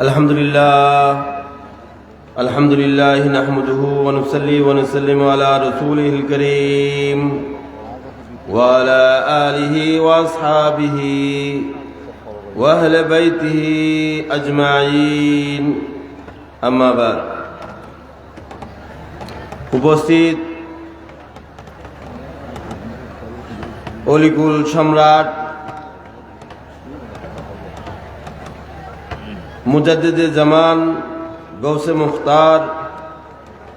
الحمد لله الحمد لله نحمده ونصلي ونسلم على رسوله الكريم وعلى آله وأصحابه وأهل بيته أجمعين أما بعد উপস্থিত অলিকুল সম্রাট মুজাদ্দিদে জামান, গৌসে মুখতার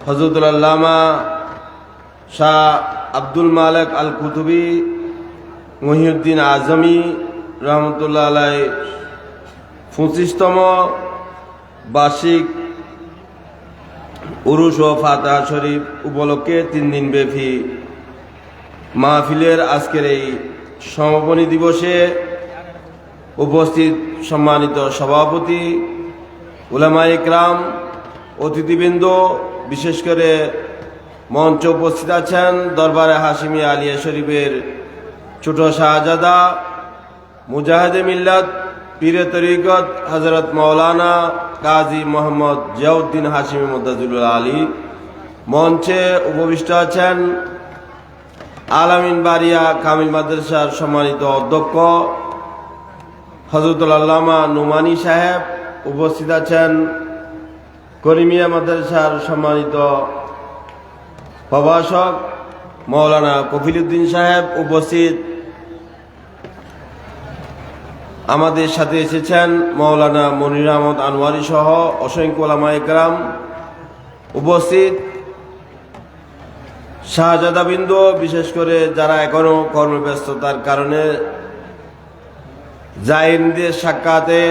হজরতুল আল্লামা, শাহ আব্দুল মালেক আল কুতুবি মহিউদ্দিন আজমি, রহমতুল্লাহ আলাই পঁচিশতম বার্ষিক উরুস ও ফাতাহ শরীফ উপলক্ষে তিন দিন ব্যাপী মাহফিলের আজকের এই সমাপনী দিবসে উপস্থিত সম্মানিত সভাপতি উলামা ইকরাম, অতিথিবৃন্দ, বিশেষ করে মঞ্চে উপস্থিত আছেন দরবারে হাসিমি আলিয়া শরীফের ছোট শাহজাদা, মুজাহিদে মিল্লাত, পীরে তরিকত হজরত মৌলানা কাজী মোহাম্মদ জিয়াউদ্দিন হাসিমি মুদাজুল আলী, মঞ্চে উপবিষ্ট আছেন আলামিন বারিয়া কামিল মাদ্রাসার সম্মানিত অধ্যক্ষ হজরতুল আল্লামা নুমানি সাহেব উপস্থিত আছেন। করিমিয়া মাদ্রাসার সম্মানিত প্রভাষক মৌলানা কফিলুদ্দিন সাহেব উপস্থিত। আমাদের সাথে এসেছেন মৌলানা মনির আহমদ আনোয়ারি সহ অসংখ্য ওলামা একরাম উপস্থিত। শাহজাদাবিন্দু বিশেষ করে যারা এখনও কর্মব্যস্ততার কারণে জাইনদের সাক্ষাতে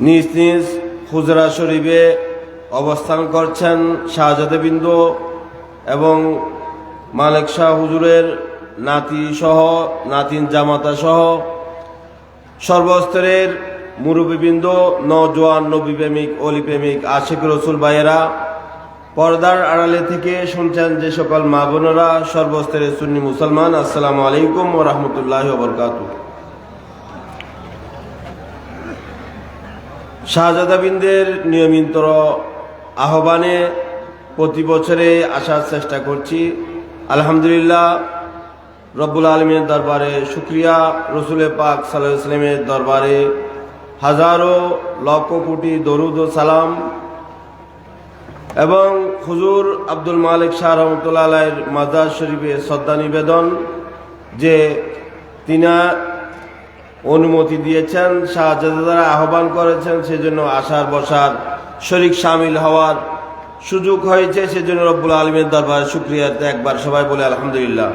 নিজ নিজ হুজরা শরীফে অবস্থান করছেন শাহজাদাবিন্দু এবং মালেক শাহ হুজুরের নাতি সহ, নাতিন জামাতা সহ সর্বস্তরের মুরব্বীবৃন্দ নজওয়ান নবী প্রেমিক অলি প্রেমিক আশিক রসুল ভাইয়েরা পর্দার আড়ালে থেকে শুনছেন যে সকল মা বোনেরা সর্বস্তরের সুন্নি মুসলমান। আসসালামু আলাইকুম ও রহমতুল্লাহ শাহজাদাবিনদের নিয়মিত আহ্বানে প্রতি বছরে আসার চেষ্টা করছি। আলহামদুলিল্লাহ, রব্বুল আলমের দরবারে শুক্রিয়া। রসুলে পাক সাল্লাহ ইসলামের দরবারে হাজারো লক্ষ কোটি দরুদ ও সালাম। এবং হুজুর আব্দুল মালিক শাহ রহমতুল্লাহ মাজার শরীফে শ্রদ্ধা নিবেদন যে তিনা অনুমতি দিয়েছেন, শাহজাদারা আহ্বান করেছেন সেজন্য আসার বসার শরিক সামিল হওয়ার সুযোগ হয়েছে, সেজন্য রব্বুল আলমের দরবার শুক্রিয়াতে একবার সবাই বলে আলহামদুলিল্লাহ।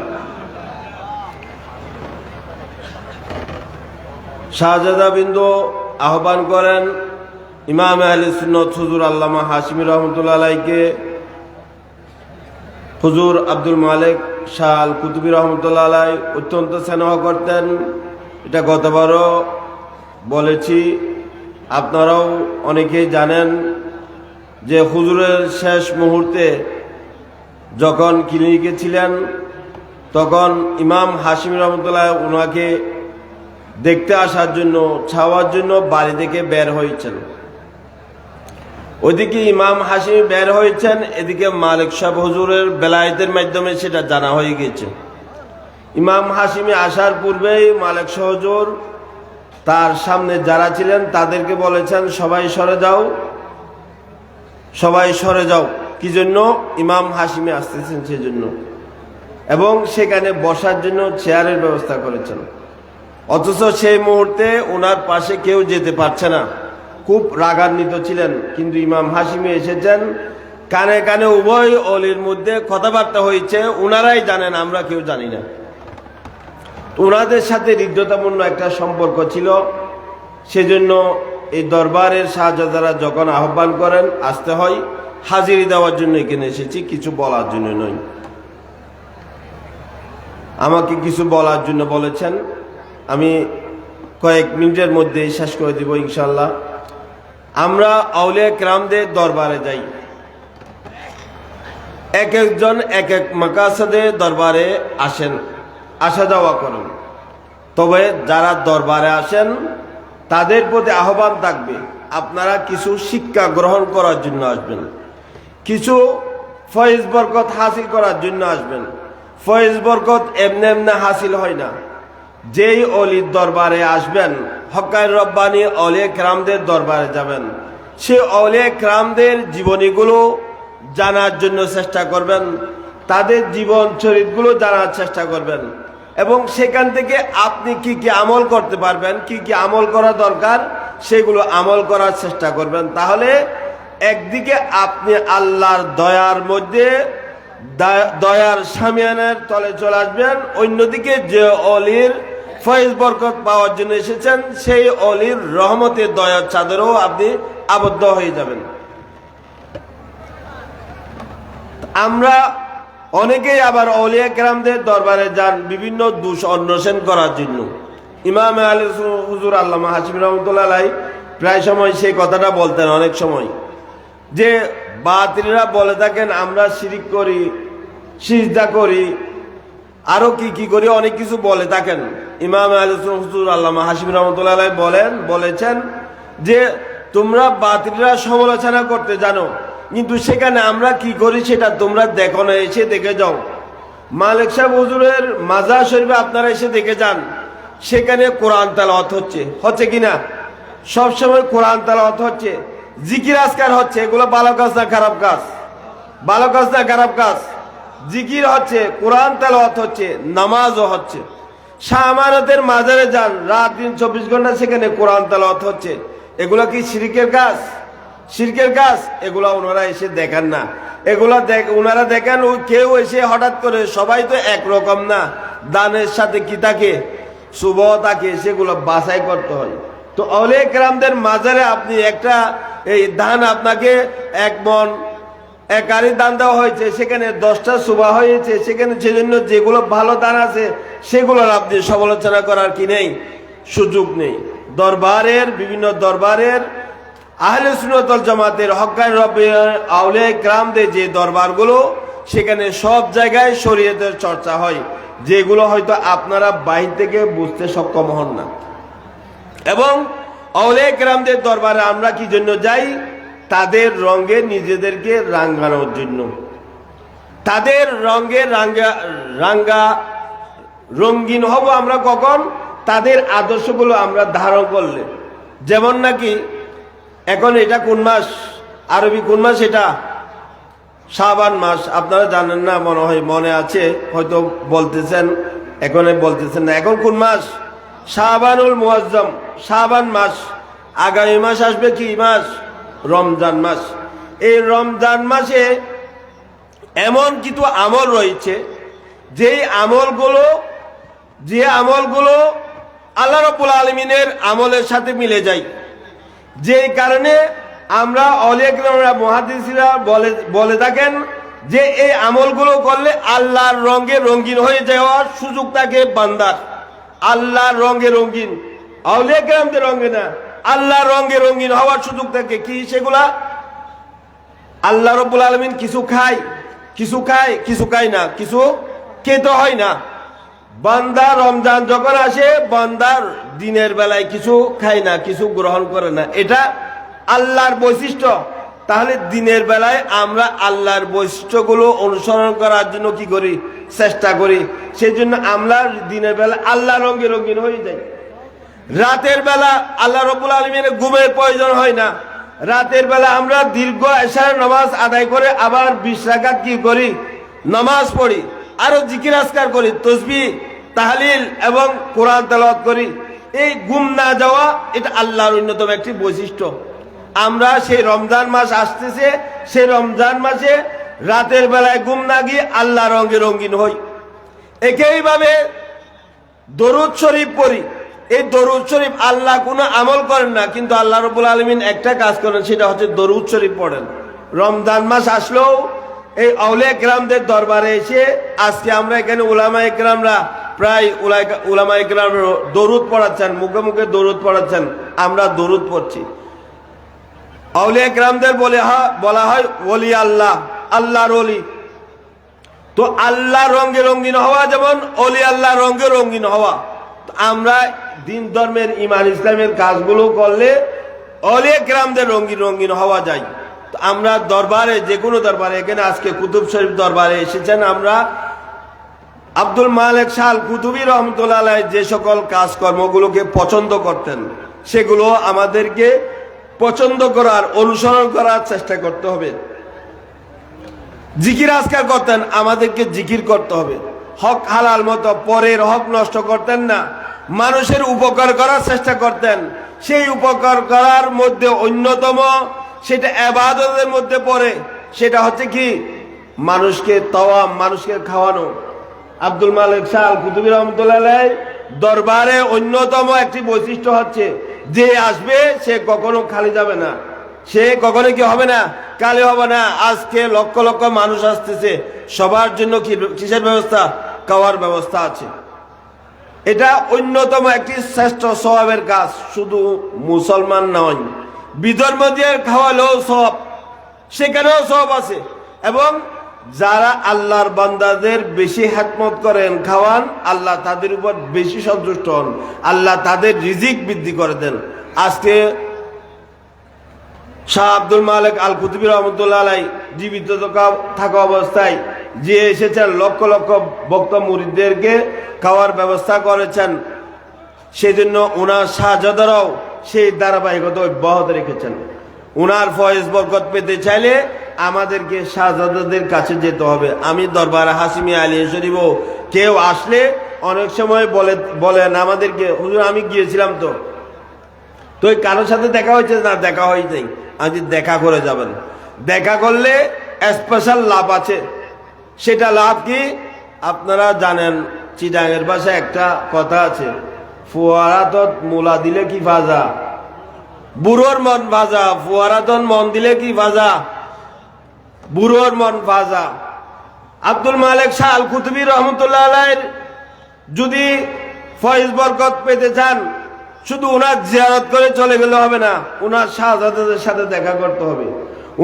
শাহজাদা বিন্দু আহ্বান করেন, ইমাম আহলে সুন্নত হুজুর আল্লামা হাসিমি রহমতুল্লাহ আলাইকে, হুজুর আব্দুল মালিক শাহ আল কুতুবী রহমতুল্লাহ আলাই অত্যন্ত স্নেহ করতেন। এটা গতবারও বলেছি, আপনারাও অনেকেই জানেন যে হুজুরের শেষ মুহূর্তে যখন ক্লিনিকে ছিলেন, তখন ইমাম হাসিম রহমতুল্লাহ ওনাকে দেখতে আসার জন্য, ছাওয়ার জন্য বাড়ি থেকে বের হয়েছেন। ওইদিকে ইমাম হাসিম বের হয়েছেন, এদিকে মালিক সাহেব হুজুরের বেলায়েতের মাধ্যমে সেটা জানা হয়ে গেছে ইমাম হাসিমি আসার পূর্বেই মালেক সহজুর, তার সামনে যারা ছিলেন তাদেরকে বলেছেন, সবাই সরে যাও, সবাই সরে যাও। কি জন্য? ইমাম হাসিমি আসতেছেন সেজন্য। এবং সেখানে বসার জন্য চেয়ারের ব্যবস্থা করেছেন। অথচ সেই মুহূর্তে ওনার পাশে কেউ যেতে পারছে না। খুব রাগান্বিত ছিলেন, কিন্তু ইমাম হাসিমি এসেছেন। কানে কানে উভয় অলির মধ্যে কথাবার্তা হয়েছে ওনারাই জানেন, আমরা কেউ জানি না। ওনাদের সাথে হৃদ্যতাপূর্ণ একটা সম্পর্ক ছিল। সেজন্য এই দরবারের শাহজাদারা যখন আহ্বান করেন, আসতে হয়। হাজিরি দেওয়ার জন্য এখানে এসেছি, কিছু বলার জন্য নয় আমাকে কিছু বলার জন্য বলেছেন। আমি কয়েক মিনিটের মধ্যে শেষ করে দিব ইনশাল্লাহ আমরা আউলিয়া ক্রামদের দরবারে যাই। এক একজন এক এক মাকাসাদের দরবারে আসেন। আসা যাওয়া করেন। তবে যারা দরবারে আসেন, তাদের প্রতি আহ্বান থাকবে, আপনারা কিছু শিক্ষা গ্রহণ করার জন্য আসবেন। কিছু ফয়েজ বরকত হাসিল করার জন্য আসবেন। ফয়েজ বরকত এমনি এমনি হাসিল হয় না। যেই অলির দরবারে আসবেন হকায় রব্বানি অলে ক্রামদের দরবারে যাবেন। সে অলে ক্রামদের জীবনীগুলো জানার জন্য চেষ্টা করবেন, তাদের জীবন চরিতগুলো জানার চেষ্টা করবেন। এবং সেখান থেকে আপনি কি কি আমল করতে পারবেন, কি কি আমল করা দরকার, সেগুলো আমল করার চেষ্টা করবেন। তাহলে একদিকে আপনি আল্লাহর দয়ার মধ্যে দয়া- দয়ার সামিয়ানের তলে চলে আসবেন, অন্যদিকে যে অলির ফয়েজ বরকত পাওয়ার জন্য এসেছেন, সেই অলির রহমতের দয়ার চাদরেও আপনি আবদ্ধ হয়ে যাবেন। আমরা অনেকেই আবার অলিয়া কেরামদের দরবারে যান বিভিন্ন দোষ অন্বেষণ করার জন্য। ইমাম আলী হুজুর আল্লামা হাসিম রহমতুল্লাহ প্রায় সময় সেই কথাটা বলতেন অনেক সময় যে, বাতিলরা বলে থাকেন, আমরা শিরিক করি, সিজদা করি, আরও কি কি করি, অনেক কিছু বলে থাকেন। ইমাম আলী হুজুর আল্লামা হাসিম রহমতুল্লাহ বলেন, বলেছেন যে, তোমরা বাতিলরা সমালোচনা করতে জানো। কিন্তু সেখানে আমরা কি করি সেটা তোমরা দেখো না, এসে দেখে যাও। মালিক সাহেব হুজুরের মাজার শরীফে আপনারা এসে দেখে যান, সেখানে কোরআন তালাওয়াত হচ্ছে। হচ্ছে কিনা সবসময় কোরআন তালাওয়াত হচ্ছে। জিকির আজকার হচ্ছে, এগুলো ভালো কাজ না খারাপ কাজ? ভালো কাজ না খারাপ কাজ? জিকির হচ্ছে, কোরআন তেলাওয়াত হচ্ছে, নামাজও হচ্ছে। শাহ আমানতের মাজারে যান, রাত দিন চব্বিশ ঘণ্টা সেখানে কোরআন তেলাওয়াত হচ্ছে। এগুলো কি শিরিকের কাজ? শিরকের কাজ, এগুলা ওনারা এসে দেখেন না। এগুলা দেখ, ওনারা দেখেন ওই কেউ এসে হঠাৎ করে, সবাই তো একরকম না। দানের সাথে কি থাকে? শুভ থাকে, সেগুলো বাছাই করতে হয়। তো অনেক গ্রামদের মাজারে আপনি একটা, এই ধান আপনাকে এক মন, এক একারি দান দেওয়া হয়েছে, সেখানে দশটা সুবা হয়েছে, সেখানে সেজন্য যেগুলো ভালো দান আছে, সেগুলোর আপনি সমালোচনা করার কি নেই? সুযোগ নেই। দরবারের, বিভিন্ন দরবারের আহলে সুনতল জামাতের রব্বে আউলে গ্রামদের যে দরবারগুলো, সেখানে সব জায়গায় শরীয়তের চর্চা হয়, যেগুলো হয়তো আপনারা বাহির থেকে বুঝতে সক্ষম হন না। এবং অলে গ্রামদের দরবারে আমরা কি জন্য যাই? তাদের রঙে নিজেদেরকে রাঙ্গানোর জন্য। তাদের রঙে রাঙ্গা রাঙ্গা রঙিন হব আমরা কখন? তাদের আদর্শগুলো আমরা ধারণ করলে। যেমন নাকি এখন এটা কোন মাস? আরবি কোন মাস এটা? শাবান মাস। আপনারা জানেন না, মনে হয় মনে আছে, হয়তো বলতেছেন এখন বলতেছেন না। এখন কোন মাস? শাবানুল মুয়াজ্জম শাবান মাস। আগামী মাস আসবে কি মাস? রমজান মাস। এই রমজান মাসে এমন কিছু আমল রয়েছে, যেই আমলগুলো, যে আমলগুলো আল্লাহ রব্বুল আলমিনের আমলের সাথে মিলে যায়। যে কারণে আমরা অলেকরা মহাদিসিরা বলে বলে থাকেন যে এই আমলগুলো করলে আল্লাহর রঙে রঙিন হয়ে যাওয়ার সুযোগ থাকে বান্দার। আল্লাহর রঙে রঙিন। অলেকরামদের রঙে না। আল্লাহর রঙে রঙিন হওয়ার সুযোগ থাকে। কি সেগুলা? আল্লাহ রব্বুল আলমিন কিছু খায় কিছু খায় কিছু খায় না, কিছু খেতে হয় না। বান্দা রমজান যখন আসে, বান্দার দিনের বেলায় কিছু খায় না, কিছু গ্রহণ করে না। এটা আল্লাহর বৈশিষ্ট্য। তাহলে দিনের বেলায় আমরা আল্লাহর বৈশিষ্ট্যগুলো অনুসরণ করার জন্য কি করি? চেষ্টা করি। সেই জন্য আমরা দিনের বেলা আল্লাহ রঙে রঙিন হয়ে যাই। রাতের বেলা আল্লাহ রবুল আলমিনের ঘুমের প্রয়োজন হয় না। রাতের বেলা আমরা দীর্ঘ এশার নামাজ আদায় করে আবার বিশ রাকাত কি করি? নামাজ পড়ি। আরও জিকির আসকার করি, তসবি তাহলিল এবং কোরআন তেলাওয়াত করি। এই গুম না যাওয়া, এটা আল্লাহর অন্যতম একটি বৈশিষ্ট্য। আমরা সেই রমজান মাস আসতেছে, সেই রমজান মাসে রাতের বেলায় গুম না গিয়ে আল্লাহ রঙে রঙিন হই। একইভাবে দরুদ শরীফ পড়ি। এই দরুদ শরীফ আল্লাহ কোনো আমল করেন না, কিন্তু আল্লাহ রবুল আলমিন একটা কাজ করেন, সেটা হচ্ছে দরুদ শরীফ পড়েন। রমজান মাস আসলেও এই আউলে একরামদের দরবারে এসে আজকে আমরা এখানে উলামা একরামরা প্রায় উলাই- উলামা একরাম দরুদ পড়াচ্ছেন, মুখে মুখে দরুদ পড়াচ্ছেন, আমরা দরুদ পড়ছি। আউলিয়া গ্রামদের বলে বলা হয় ওলি আল্লাহ, আল্লাহর অলি তো আল্লাহ রঙে রঙিন হওয়া যেমন অলি আল্লাহ রঙে রঙিন হওয়া। আমরা দিন ধর্মের ইমান ইসলামের কাজগুলো করলে অনেক গ্রামদের রঙিন রঙিন হওয়া যায়। তো আমরা দরবারে, যে কোনো দরবারে, এখানে আজকে কুতুব শরীফ দরবারে এসেছেন আমরা। আব্দুল মালেক শাল কুতুবী রহমতুল্লাহ যে সকল কাজকর্মগুলোকে পছন্দ করতেন, সেগুলো আমাদেরকে পছন্দ করার, অনুসরণ করার চেষ্টা করতে হবে। জিকির আজকার করতেন, আমাদেরকে জিকির করতে হবে। হক হালাল মতো পরের হক নষ্ট করতেন না। মানুষের উপকার করার চেষ্টা করতেন। সেই উপকার করার মধ্যে অন্যতম সেটা আবাদতের মধ্যে পড়ে, সেটা হচ্ছে কি? মানুষকে তওয়া মানুষকে খাওয়ানো। আব্দুল মালিক শাহ কুতুবী রহমতুল্লাহ দরবারে অন্যতম একটি বৈশিষ্ট্য হচ্ছে, যে আসবে সে কখনো খালি যাবে না। সে কখনো কি হবে না? কালে হবে না। আজকে লক্ষ লক্ষ মানুষ আসতেছে। সবার জন্য কি কিসের ব্যবস্থা? খাওয়ার ব্যবস্থা আছে। এটা অন্যতম একটি শ্রেষ্ঠ স্বভাবের কাজ, শুধু মুসলমান নয়। বিধর্ম দিয়ে খাওয়ালেও সব, সেখানেও সব আছে। এবং যারা আল্লাহর বান্দাদের বেশি হাতমত করেন, খাওয়ান, আল্লাহ তাদের উপর বেশি সন্তুষ্ট হন। আল্লাহ তাদের রিজিক বৃদ্ধি করে দেন। আজকে শাহ আব্দুল মালিক আল কুতুবী রহমতুল্লাহ আলাই জীবিত থাকা- থাকা অবস্থায় যে এসেছেন, লক্ষ লক্ষ ভক্ত মুরিদদেরকে খাওয়ার ব্যবস্থা করেছেন। সেজন্য ওনার শাহজাদারাও সেই ধারাবাহিকতা অব্যাহত রেখেছেন। ওনার ফয়েজ বরকত পেতে চাইলে আমাদেরকে শাহজাদাদের কাছে যেতে হবে। আমি দরবার হাসিমি আলী শরীফ কেউ আসলে অনেক সময় বলে, বলেন আমাদেরকে, হুজুর, আমি গিয়েছিলাম তো। তো কারোর সাথে দেখা হয়েছে না? দেখা হয়েছে আজ দেখা করে যাবেন। দেখা করলে স্পেশাল লাভ আছে। সেটা লাভ কি? আপনারা জানেন চিটাঙের ভাষায় একটা কথা আছে ফুয়ারা তো মূলা দিলে কি ভাজা বুড়োর মন ভাজা ফুয়ারা তো মন দিলে কি ভাজা? বুড়োর মন ভাজা। আব্দুল মালিক শাহ আল কুতুবী রহমতুল্লাহ যদি ফয়েজ বরকত পেতে চান, শুধু ওনার জিয়ারত করে চলে গেলে হবে না ওনার শাহজাদাদের সাথে দেখা করতে হবে।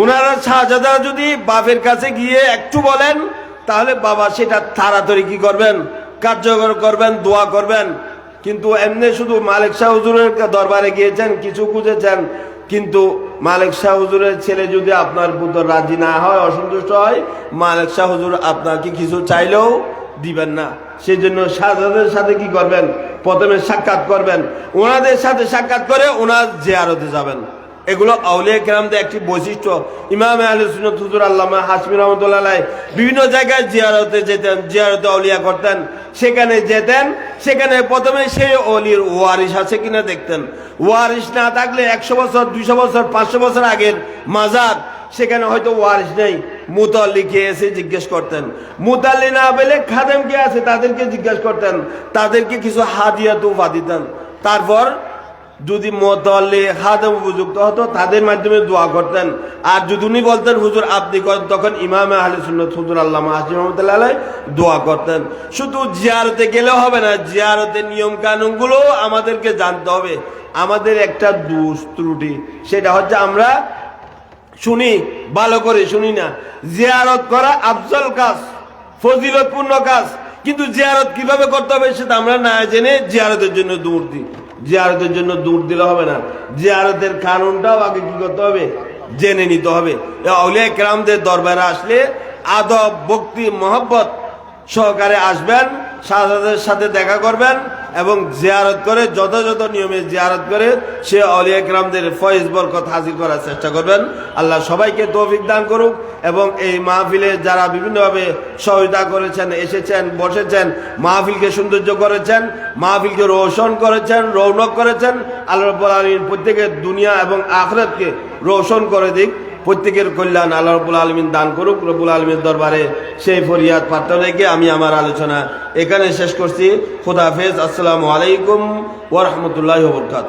ওনারা শাহজাদা যদি বাপের কাছে গিয়ে একটু বলেন, তাহলে বাবা সেটা তাড়াতাড়ি কি করবেন? কার্যকর করবেন, দোয়া করবেন। কিন্তু এমনি শুধু মালিক শাহ হুজুরের দরবারে গিয়েছেন, কিছু খুঁজেছেন। কিন্তু মালিক শাহ হুজুরের ছেলে যদি আপনার পুত্র রাজি না হয়, অসন্তুষ্ট হয়, মালিক শাহ হুজুর আপনাকে কিছু চাইলেও দিবেন না। সেই জন্য শাহজাদের সাথে কি করবেন? প্রথমে সাক্ষাৎ করবেন। ওনাদের সাথে সাক্ষাৎ করে ওনার জেয়ারতে যাবেন। এগুলো আউলিয়া কেরামদের একটি বৈশিষ্ট্য। ইমাম আলী সুনত হুজুর আল্লামা হাসমি রহমতুল্লাহ বিভিন্ন জায়গায় জিয়ারতে যেতেন, জিয়ারতে আউলিয়া করতেন। সেখানে যেতেন সেখানে প্রথমে সে অলির ওয়ারিস আছে কিনা দেখতেন। ওয়ারিশ না থাকলে একশো বছর, দুইশো বছর, পাঁচশো বছর আগের মাজার, সেখানে হয়তো ওয়ারিস নেই। মুতাল্লিকে এসে জিজ্ঞেস করতেন। মুতাল্লি না পেলে খাদেম কে আছে তাদেরকে জিজ্ঞেস করতেন। তাদেরকে কিছু হাদিয়া তুফা দিতেন। তারপর যদি মোতাল্লি খাদেম উপযুক্ত হতো, তাদের মাধ্যমে দোয়া করতেন। আর যদি উনি বলতেন, হুজুর, আপনি করেন তখন ইমাম আহলে সুন্নত হুজুর আল্লাহ হাসিম রহমতুল্লাহ দোয়া করতেন। শুধু জিয়ারতে গেলেও হবে না জিয়ারতের নিয়ম কানুনগুলো আমাদেরকে জানতে হবে। আমাদের একটা দোষ ত্রুটি, সেটা হচ্ছে আমরা শুনি, ভালো করে শুনি না। জিয়ারত করা আফজল কাজ, ফজিলতপূর্ণ কাজ। কিন্তু জিয়ারত কীভাবে করতে হবে, সেটা আমরা না জেনে জিয়ারতের জন্য দৌড় দিই। জিয়ারতের জন্য দূর দিলে হবে না। জিয়ারতের কারণটাও আগে কি করতে হবে? জেনে নিতে হবে। অলিয়া কেরামদের দরবারে আসলে আদব, ভক্তি, মহব্বত সহকারে আসবেন শাহজাদের সাথে দেখা করবেন। এবং জিয়ারত করে যথাযথ নিয়মে জিয়ারত করে, সে অলিয়া গ্রামদের ফয়েজ বরকত হাজির করার চেষ্টা করবেন। আল্লাহ সবাইকে তৌফিক দান করুক এবং এই মাহফিলে যারা বিভিন্নভাবে সহায়তা করেছেন, এসেছেন, বসেছেন, মাহফিলকে সৌন্দর্য করেছেন, মাহফিলকে রোশন করেছেন, রৌনক করেছেন, আল্লাহ রব্বুল আলমিন প্রত্যেকের দুনিয়া এবং আখরাতকে রোশন করে দিক। প্রত্যেকের কল্যাণ আল্লাহ রবুল আলমিন দান করুক রবুল আলমীর দরবারে সেই ফরিয়াদ পাত্র রেখে আমি আমার আলোচনা এখানে শেষ করছি। খুদাফেজ আসসালামু আলাইকুম ওরহমতুল্লাহ বরকাত